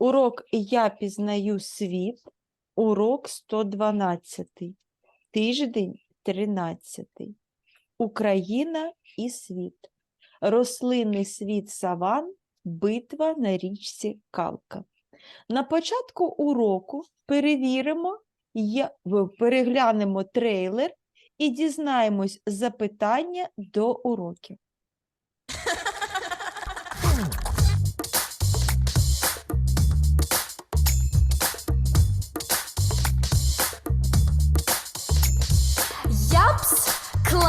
Урок Я пізнаю світ, урок 112, тиждень 13. Україна і світ. Рослинний світ саван, битва на річці Калка. На початку уроку перевіримо, переглянемо трейлер і дізнаємось запитання до уроків.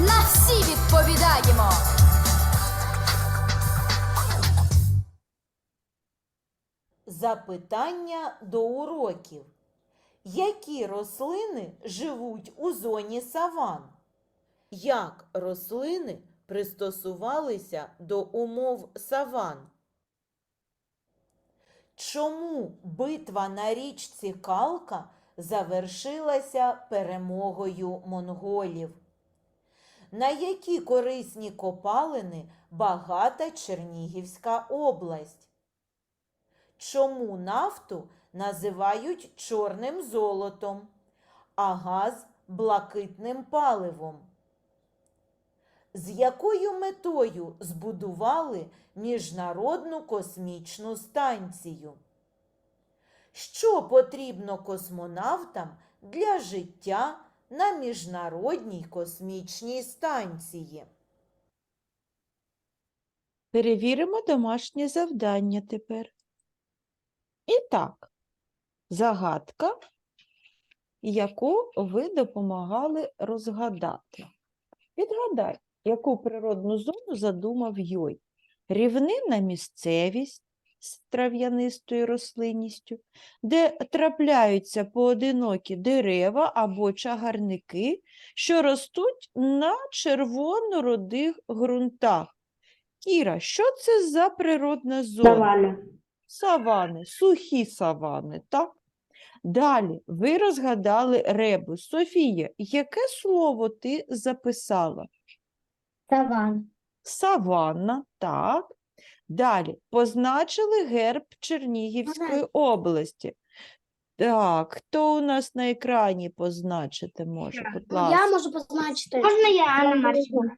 На всі відповідаємо. Запитання до уроків. Які рослини живуть у зоні саван? Як рослини пристосувалися до умов саван? Чому битва на річці Калка завершилася перемогою монголів? На які корисні копалини багата Чернігівська область? Чому нафту називають чорним золотом, а газ блакитним паливом? З якою метою збудували Міжнародну космічну станцію? Що потрібно космонавтам для життя на Міжнародній космічній станції? Перевіримо домашнє завдання тепер. І так, загадка, яку ви допомагали розгадати. Відгадай, яку природну зону задумав Йой. Рівнинна місцевість з трав'янистою рослинністю, де трапляються поодинокі дерева або чагарники, що ростуть на червоно-родих ґрунтах. Кіра, що це за природна зона? Савана. Савани, сухі савани, так? Далі ви розгадали ребус. Софія, яке слово ти записала? Саван. Саванна, так. Далі позначили герб Чернігівської області. Так, хто у нас на екрані позначити може, будь ласка. Я можу позначити. Можна я, Анна Марчина?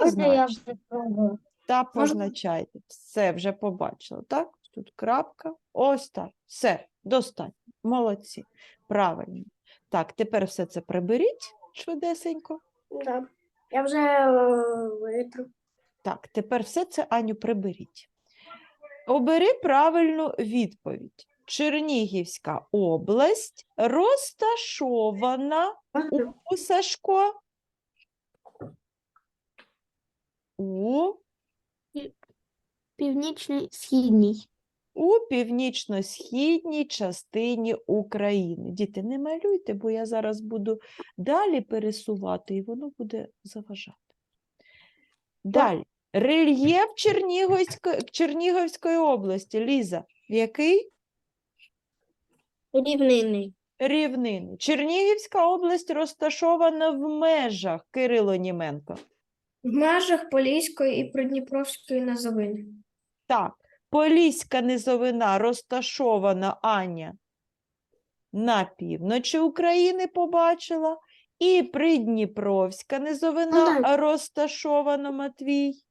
Можна я вже спробую? Та позначайте. Все, вже побачила, так? Тут крапка. Ось так. Все, достатньо. Молодці. Правильно. Так, тепер все це приберіть швидесенько. Да. Я вже е, витру. Так, тепер все це, Аню, приберіть. Обери правильну відповідь. Чернігівська область розташована у Сашко. У Північний східній. у північно-східній частині України. Діти, не малюйте, бо я зараз буду далі пересувати, і воно буде заважати. Далі. Рельєф Чернігівської, Чернігівської області. Ліза, який? Рівнинний. Рівнини. Чернігівська область розташована в межах Кирило Німенко. В межах Поліської і Придніпровської низовини. Так, Поліська низовина розташована Аня на півночі України побачила, і Придніпровська низовина розташована Матвій.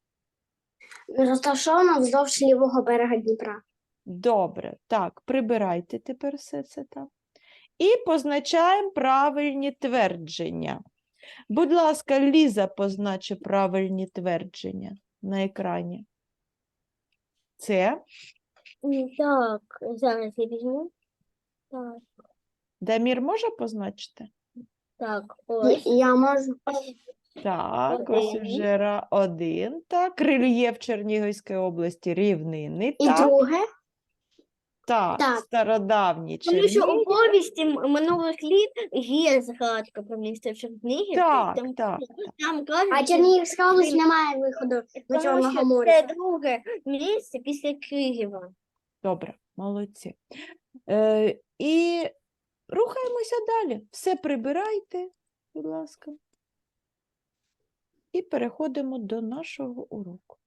Розташована вздовж лівого берега Дніпра. Добре, так, прибирайте тепер все це там. І позначаємо правильні твердження. Будь ласка, Ліза позначи правильні твердження на екрані. Це Так, зараз я візьму. Так, Дамір може позначити? так, ось. Я можу. Так, ось Один. уже ра- один. Так, рельєф Чернігівської області рівнини. І Так, друге. так, так. стародавні Тому що у Чернігів. повісті м- минулих літ є згадка про місто Чернігів. Так, там, так. там кажуть, А що Чернігівська область Він- немає виходу до тому Чорного що моря. це друге місце після Києва. Добре, молодці. Е, і рухаємося далі. Все прибирайте, будь ласка. І переходимо до нашого уроку.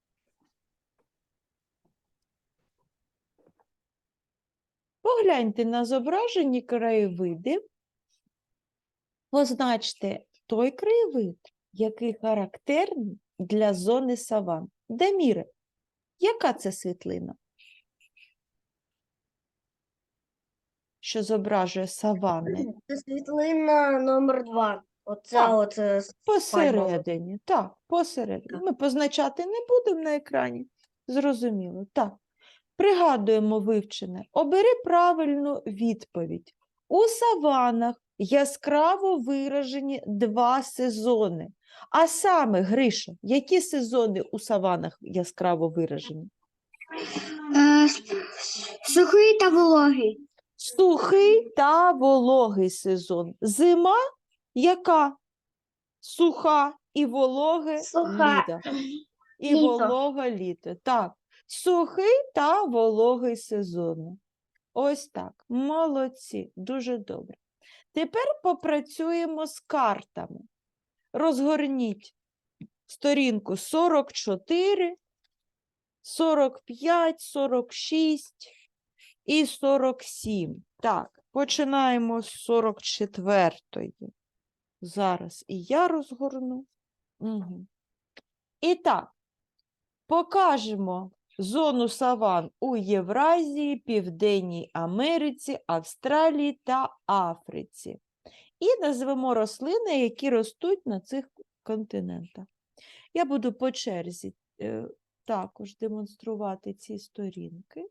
Погляньте на зображені краєвиди, позначте той краєвид, який характерний для зони саван. Де міри? Яка це світлина? Що зображує савани? Це світлина номер 2 Оце, Так, оце Посередині, так, посередині. Так. Ми позначати не будемо на екрані. Зрозуміло, так. Пригадуємо вивчене. Обери правильну відповідь. У саванах яскраво виражені два сезони. А саме, Гриша, які сезони у саванах яскраво виражені? Е, сухий та вологий. Сухий та вологий сезон. Зима яка? Суха і вологе Суха. літо. І Літо. волога літо. Так. Сухий та вологий сезони. Ось так. Молодці. Дуже добре. Тепер попрацюємо з картами. Розгорніть сторінку 44, 45, 46 і 47. Так, починаємо з 44-ї. Зараз і я розгорну. Угу. І так, покажемо зону саван у Євразії, Південній Америці, Австралії та Африці. І назвемо рослини, які ростуть на цих континентах. Я буду по черзі е, також демонструвати ці сторінки.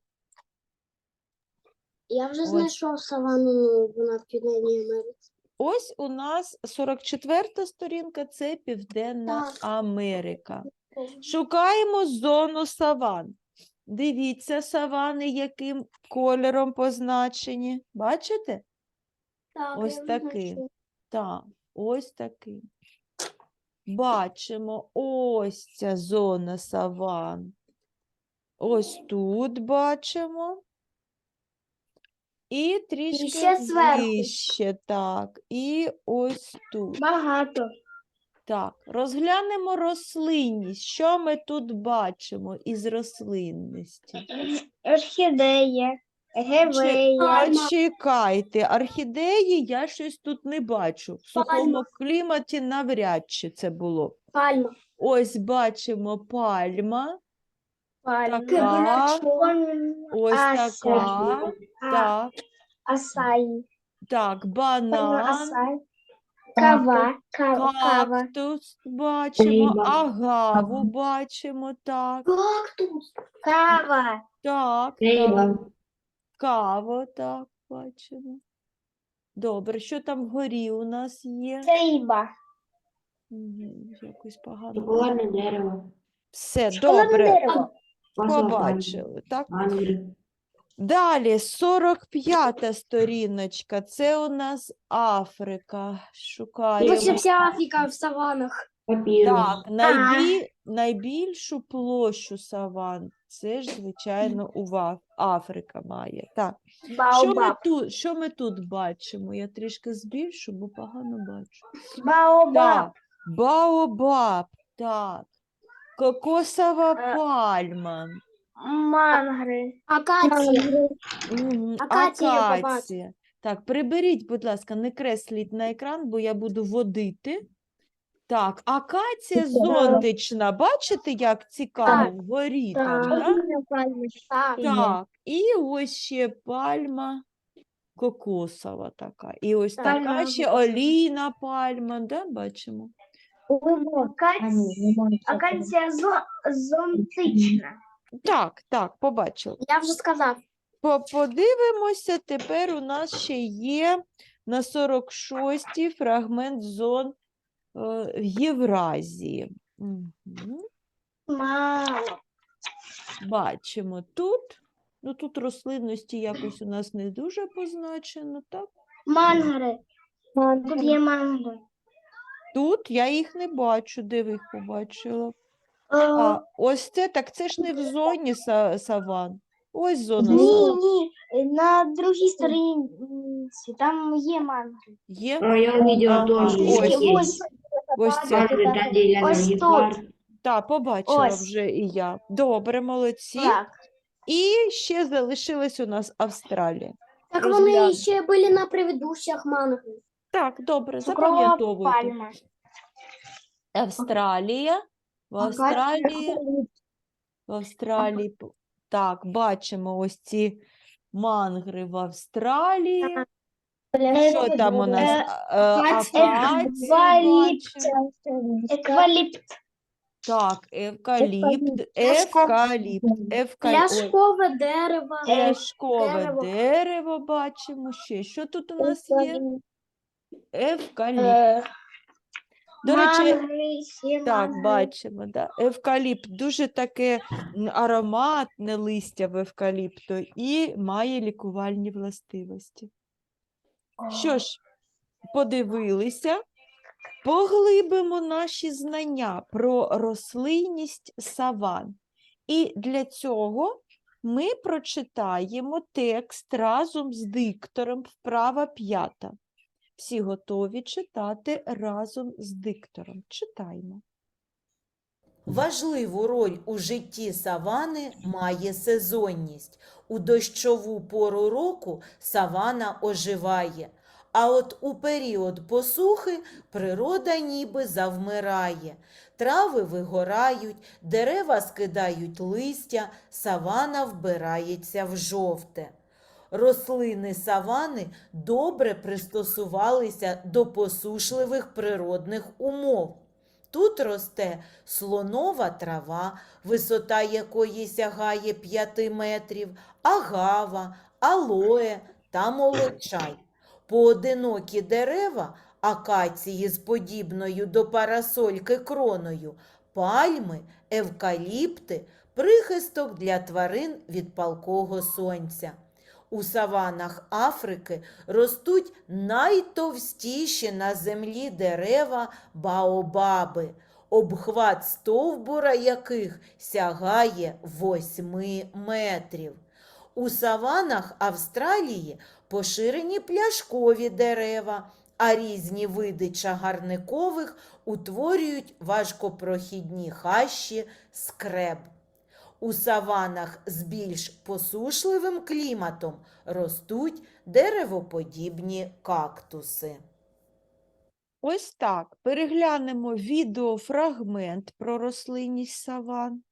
Я вже Ось. знайшов савану ну, вона в Південній Америці. Ось у нас 44 сторінка це Південна Америка. Шукаємо зону саван. Дивіться, савани, яким кольором позначені. Бачите? Так, Ось такий. Так, ось такий. Бачимо, ось ця зона саван. Ось тут бачимо. І трішки ще зверху. вище, так. І ось тут. Багато. Так, розглянемо рослинність. Що ми тут бачимо із рослинності? Орхідея, гевея, Чекайте, орхідеї я щось тут не бачу. В сухому кліматі навряд чи це було. пальма. Ось бачимо пальма, Така. ось така, так, Асаї. так, банан, Асай. Кава. Кава. Кава. кактус бачимо, агаву бачимо, так, Кактус. Кава. так, так. Каву, так, бачимо. Добре, що там вгорі у нас є? Мгм, Якось погано. Шоколадне дерево. Все, Шоколадне добре, дерево. Побачили, так? Далі, 45 сторіночка, це у нас Африка. Шукаємо. Ось вся Африка в саванах. Так, найбі... найбільшу площу саван. Це ж, звичайно, у Африка має. Так. Що ми, Баобаб. тут, що ми тут бачимо? Я трішки збільшу, бо погано бачу. Баобаб. Так, Баобаб, так. Кокосова Е, пальма. Мангри. Акація. Акація. Так, приберіть, будь ласка, не кресліть на екран, бо я буду водити. Так, акація зонтична. Бачите, як цікаво вгорі там, так? Так. Так, і ось ще пальма кокосова така. І ось така Пальма ще олійна пальма, да, бачимо? Акація зонтична. Так, так, побачили. Я вже сказав. Подивимося, тепер у нас ще є на 46-й фрагмент зон в Євразії. Мало. Бачимо тут. Ну, тут рослинності якось у нас не дуже позначено, так? Мангри. Тут є мангри. Тут я їх не бачу, де ви їх побачила. А ось це, так це ж не в зоні са- саван. Ось зона Ні, саван. ні, на другій стороні там є мангри. Є? А я видела Ага, тоже. ось. есть. Ось це. Мангры, Ось гепард. Так, побачила Ось. вже і я. Добре, молодці. Так. І ще залишилась у нас Австралія. Так Розгляну. вони ще були на предыдущих манграх. Так, добре, Цукрова запам'ятовуйте. пальма. Австралія. В Австралії, в Австралії. п- Так, бачимо ось ці мангри в Австралії. Що там у нас? Е, А- е, акація, Акації бачимо. Екваліпт. Так, евкаліпт, евкаліпт, евкаліпт. Пляшкове дерево. Пляшкове дерево. дерево бачимо ще. Що тут у нас є? Евкаліпт. Е, До речі, так, бачимо, да. Евкаліпт дуже таке ароматне листя в евкаліпту і має лікувальні властивості. Що ж, подивилися, поглибимо наші знання про рослинність саван. І для цього ми прочитаємо текст разом з диктором вправа п'ята. Всі готові читати разом з диктором. Читаємо. Важливу роль у житті савани має сезонність. У дощову пору року савана оживає, а от у період посухи природа ніби завмирає. Трави вигорають, дерева скидають листя, савана вбирається в жовте. Рослини савани добре пристосувалися до посушливих природних умов. Тут росте слонова трава, висота якої сягає 5 метрів, агава, алоє та молочай. Поодинокі дерева, акації з подібною до парасольки кроною, пальми, евкаліпти, прихисток для тварин від палкого сонця. У саванах Африки ростуть найтовстіші на землі дерева баобаби, обхват стовбура яких сягає 8 метрів. У саванах Австралії поширені пляшкові дерева, а різні види чагарникових утворюють важкопрохідні хащі скреб. У саванах з більш посушливим кліматом ростуть деревоподібні кактуси. Ось так. Переглянемо відеофрагмент про рослинність саван.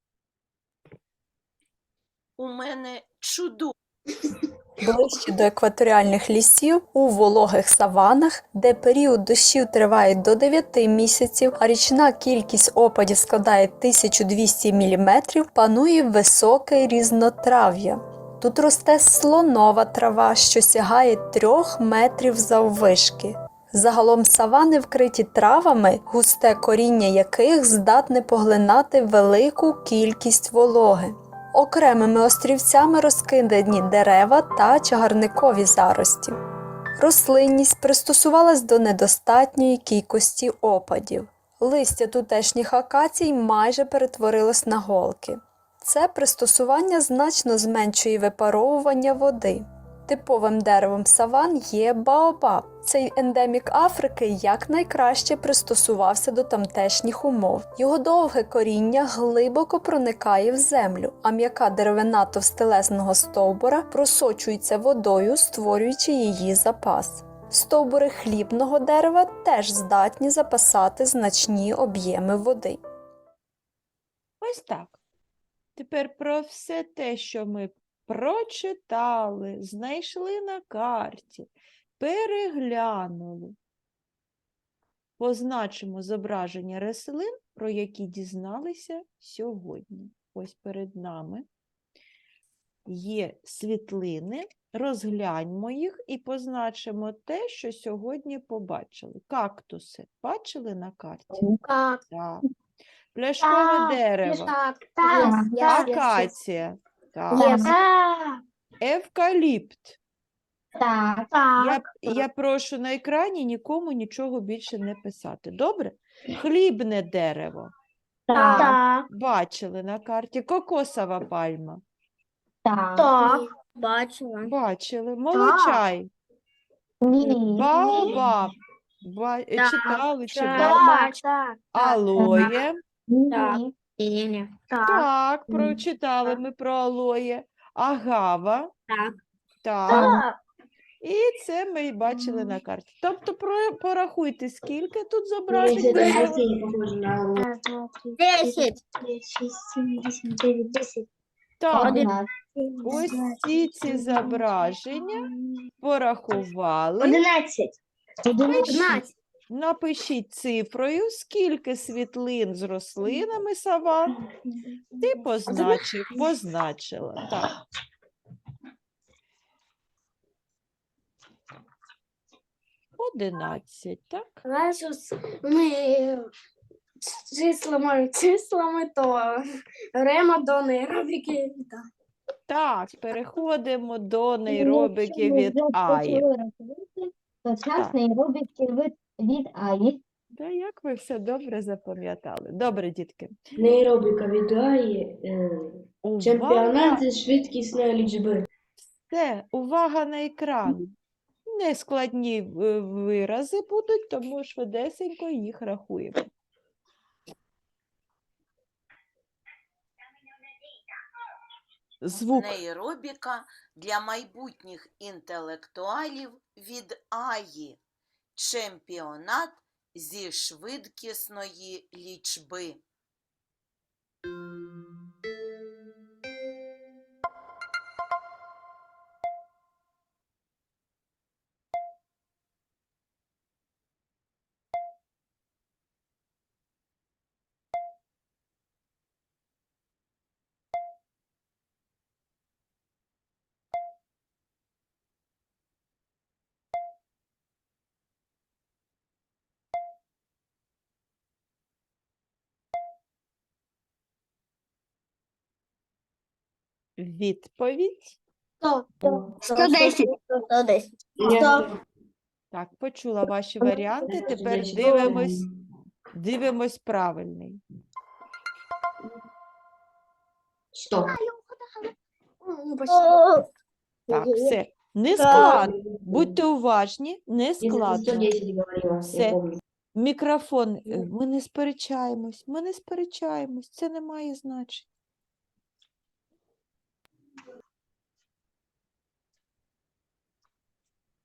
у мене чудово. Ближче до екваторіальних лісів у вологих саванах, де період дощів триває до 9 місяців, а річна кількість опадів складає 1200 мм, панує високе різнотрав'я. Тут росте слонова трава, що сягає 3 метрів заввишки. Загалом савани вкриті травами, густе коріння яких здатне поглинати велику кількість вологи. Окремими острівцями розкидані дерева та чагарникові зарості. Рослинність пристосувалась до недостатньої кількості опадів. Листя тутешніх акацій майже перетворилось на голки. Це пристосування значно зменшує випаровування води. Типовим деревом саван є баобаб. Цей ендемік Африки якнайкраще пристосувався до тамтешніх умов. Його довге коріння глибоко проникає в землю, а м'яка деревина товстелезного стовбура просочується водою, створюючи її запас. Стовбури хлібного дерева теж здатні запасати значні об'єми води. Ось так. Тепер про все те, що ми прочитали, знайшли на карті, переглянули. Позначимо зображення рослин, про які дізналися сьогодні. Ось перед нами. є світлини, розгляньмо їх і позначимо те, що сьогодні побачили. Кактуси бачили на карті? Так. Так. Пляшкове Так, дерево, Так, так, акація, так. так, евкаліпт. Так, Я, я прошу на екрані нікому нічого більше не писати. Добре? Хлібне дерево. так, Бачили на карті. Кокосова пальма. так, Бачила. Бачили. Молочай. Баобаб. Ба... е, Так, Читали чи так. бачили? так, так, Алоє. Так. Іня. так, Так, прочитали ми про алоє. Агава. Так. Так. так, І це ми й бачили на карті. Тобто про- порахуйте, скільки тут зображень. було. Десять. Так, ось ці ці зображення порахували. Одинадцять. Одинадцять. Напишіть цифрою, скільки світлин з рослинами саван ти позначив, позначила. Так. Одинадцять, так? Знаєш, ми з числами, числами, то рема до нейробіки. Так. Так, переходимо до нейробики від Аї. Сучасний робить від, від Аї. Та як ви все добре запам'ятали? Добре, дітки. Нейробіка відгає е, Увага, чемпіонат зі швидкісної лічби. все, увага на екран. Нескладні е, вирази будуть, тому швидесенько їх рахуємо. Звук. Нейробіка для майбутніх інтелектуалів від Аї. Чемпіонат зі швидкісної лічби. Відповідь. Сто десять. Сто десять. Я- Так, почула ваші варіанти. Тепер дивимось, дивимось правильний. Стоп. Ну, почти. Так, все. Не складно. Будьте уважні, не складно. 110 говорила, Все. помню. Мікрофон. е, Ми не сперечаємось, ми не сперечаємось. Це не має значення.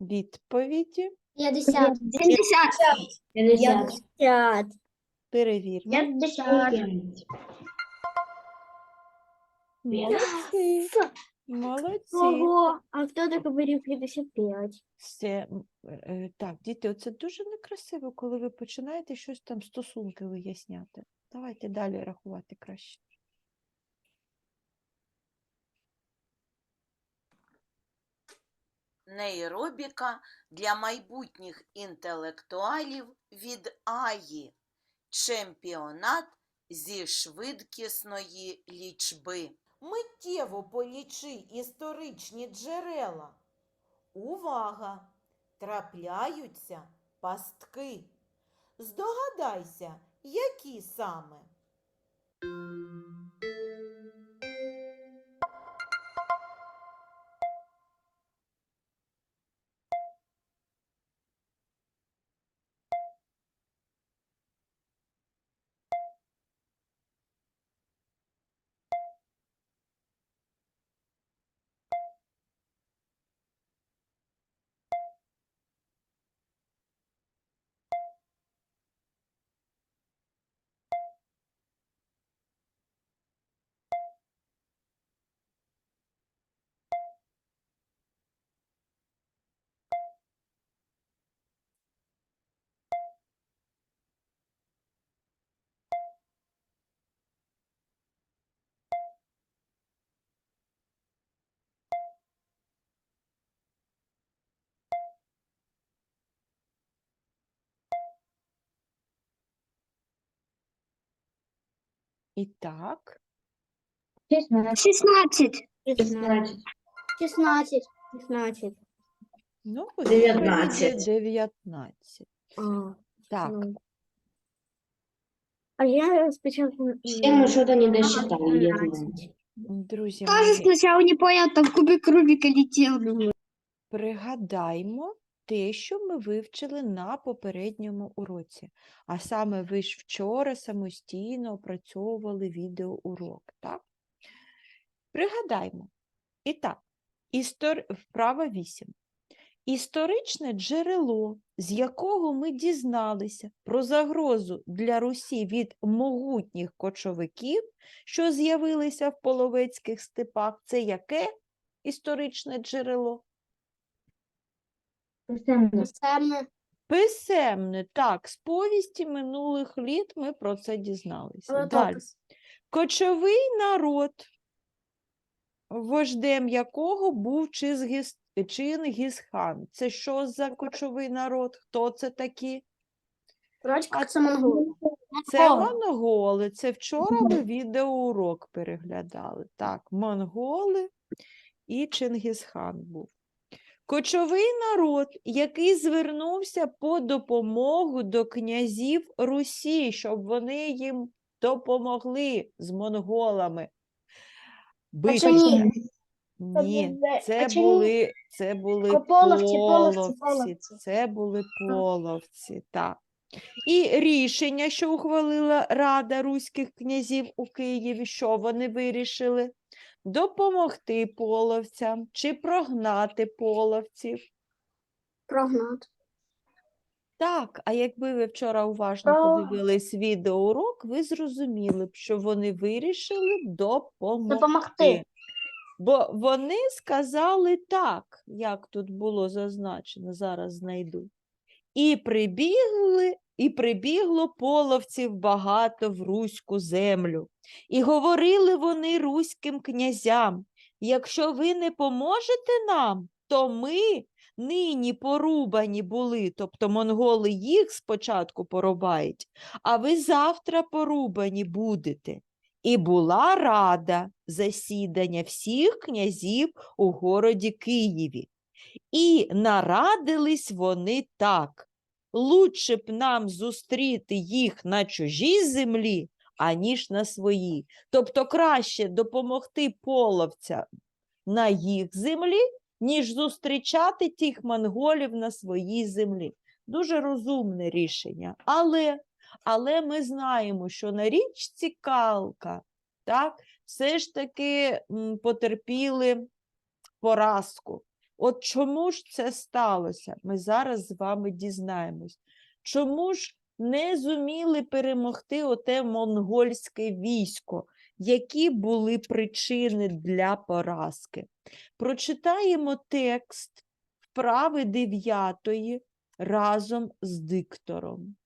Відповіді П'ятдесят. Сімдесят. 50. П'ять. перевірмо. П'ятдесят. Молодці. Молодці. Ого, а хто так говорив 55? Все, е, так, діти, оце дуже некрасиво, коли ви починаєте щось там стосунки виясняти. Давайте далі рахувати краще. Нейробіка для майбутніх інтелектуалів від Аї. Чемпіонат зі швидкісної лічби. Миттєво полічи історичні джерела. Увага! Трапляються пастки. Здогадайся, які саме. І так, 16. 16. 16. 16. ну, у 19. 19. А, Так, ну. А я спочатку... Все мы что-то не досчитали, я знаю. друзі Тоже мої, сначала не понял, там кубик Рубика летел. пригадаймо те, що ми вивчили на попередньому уроці. А саме ви ж вчора самостійно опрацьовували відеоурок, так? Пригадаймо. І так, істор... вправа 8. Історичне джерело, з якого ми дізналися про загрозу для Русі від могутніх кочовиків, що з'явилися в половецьких степах, це яке історичне джерело? Саме Писемне, так, з повісті минулих літ ми про це дізналися. Далі. летопис. Кочовий народ, вождем якого був Чингіс, Чингісхан. Це що за кочовий народ? Хто це такі? Рачка А це монголи. Це монголи. Це вчора ми відеоурок переглядали. Так, монголи і Чингісхан був. Кочовий народ, який звернувся по допомогу до князів Русі, щоб вони їм допомогли з монголами. А ні? Ні, це а були, це були половці, половці, половці. це були половці, так. І рішення, що ухвалила Рада руських князів у Києві, що вони вирішили? Допомогти половцям чи прогнати половців. Прогнати. Так, а якби ви вчора уважно подивились відеоурок, ви зрозуміли б, що вони вирішили допомогти. Допомогти. Бо вони сказали так, як тут було зазначено, зараз знайду. І прибігли, і прибігло половців багато в руську землю. І говорили вони руським князям: якщо ви не поможете нам, то ми нині порубані були, тобто монголи їх спочатку порубають, а ви завтра порубані будете. І була рада засідання всіх князів у городі Києві. І нарадились вони так. Лучше б нам зустріти їх на чужій землі, аніж на своїй. Тобто краще допомогти половцям на їх землі, ніж зустрічати тих монголів на своїй землі. Дуже розумне рішення. Але, але ми знаємо, що на річці Калка так, все ж таки потерпіли поразку. От чому ж це сталося? Ми зараз з вами дізнаємось. Чому ж не зуміли перемогти оте монгольське військо? Які були причини для поразки? Прочитаємо текст вправи дев'ятої разом з диктором.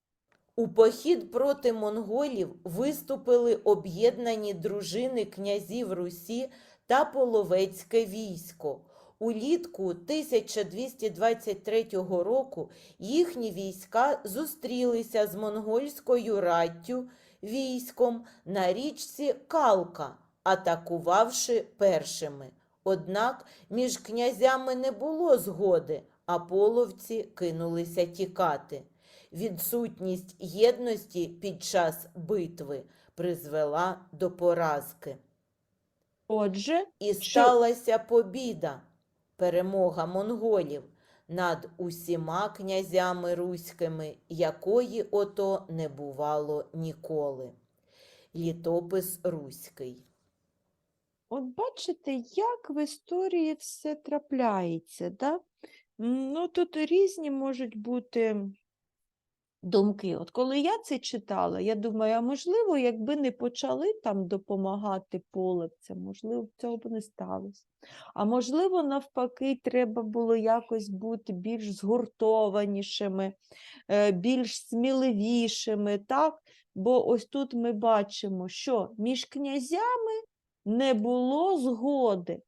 У похід проти монголів виступили об'єднані дружини князів Русі та половецьке військо. Улітку 1223 року їхні війська зустрілися з монгольською раттю військом на річці Калка, атакувавши першими. Однак між князями не було згоди, а половці кинулися тікати. Відсутність єдності під час битви призвела до поразки. Отже, І Що? сталася побіда, перемога монголів над усіма князями руськими, якої ото не бувало ніколи. Літопис Руський. От бачите, як в історії все трапляється, да? Ну, тут різні можуть бути думки. От коли я це читала, я думаю, а можливо, якби не почали там допомагати половцям, можливо, цього б не сталося. А можливо, навпаки, треба було якось бути більш згуртованішими, е, більш сміливішими, так? Бо ось тут ми бачимо, що між князями не було згоди.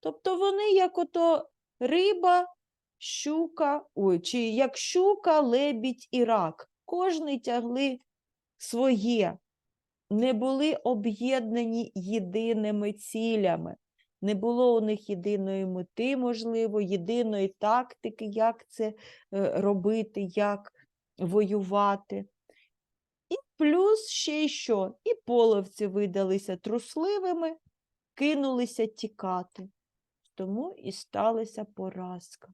Тобто вони як ото риба, щука, ой, чи як щука, лебідь і рак. Кожний тягли своє. не були об'єднані єдиними цілями. Не було у них єдиної мети, можливо, єдиної тактики, як це е, робити, як воювати. І плюс ще що? І половці видалися трусливими, кинулися тікати. Тому і сталася поразка.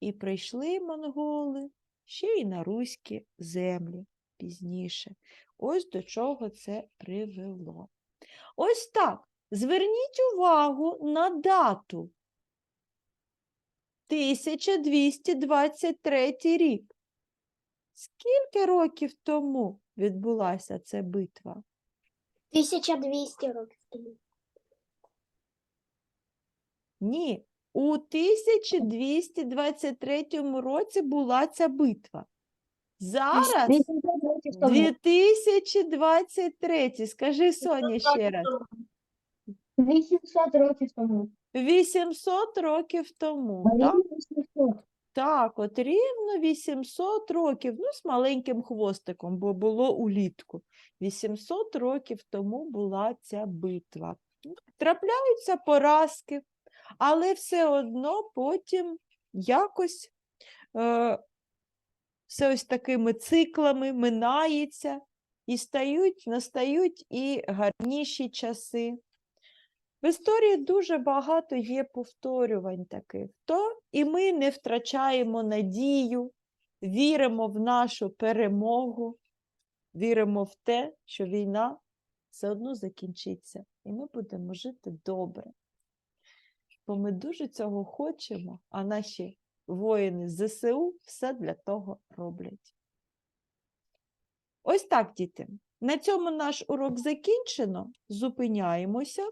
І прийшли монголи ще й на руські землі пізніше. Ось до чого це привело. Ось так. Зверніть увагу на дату. 1223 рік. Скільки років тому відбулася ця битва? 1200 років тому. Ні, у 1223 році була ця битва. Зараз 2023. Скажи, Соня, ще раз. 800 років тому. 800 років тому. Так? Так, от рівно 800 років, ну, з маленьким хвостиком, бо було улітку. 800 років тому була ця битва. Трапляються поразки, але все одно потім якось е, все ось такими циклами минається, і стають, настають і гарніші часи. В історії дуже багато є повторювань таких. То і ми не втрачаємо надію, віримо в нашу перемогу, віримо в те, що війна все одно закінчиться, і ми будемо жити добре. Бо ми дуже цього хочемо, а наші воїни ЗСУ все для того роблять. Ось так, діти. На цьому наш урок закінчено. Зупиняємося.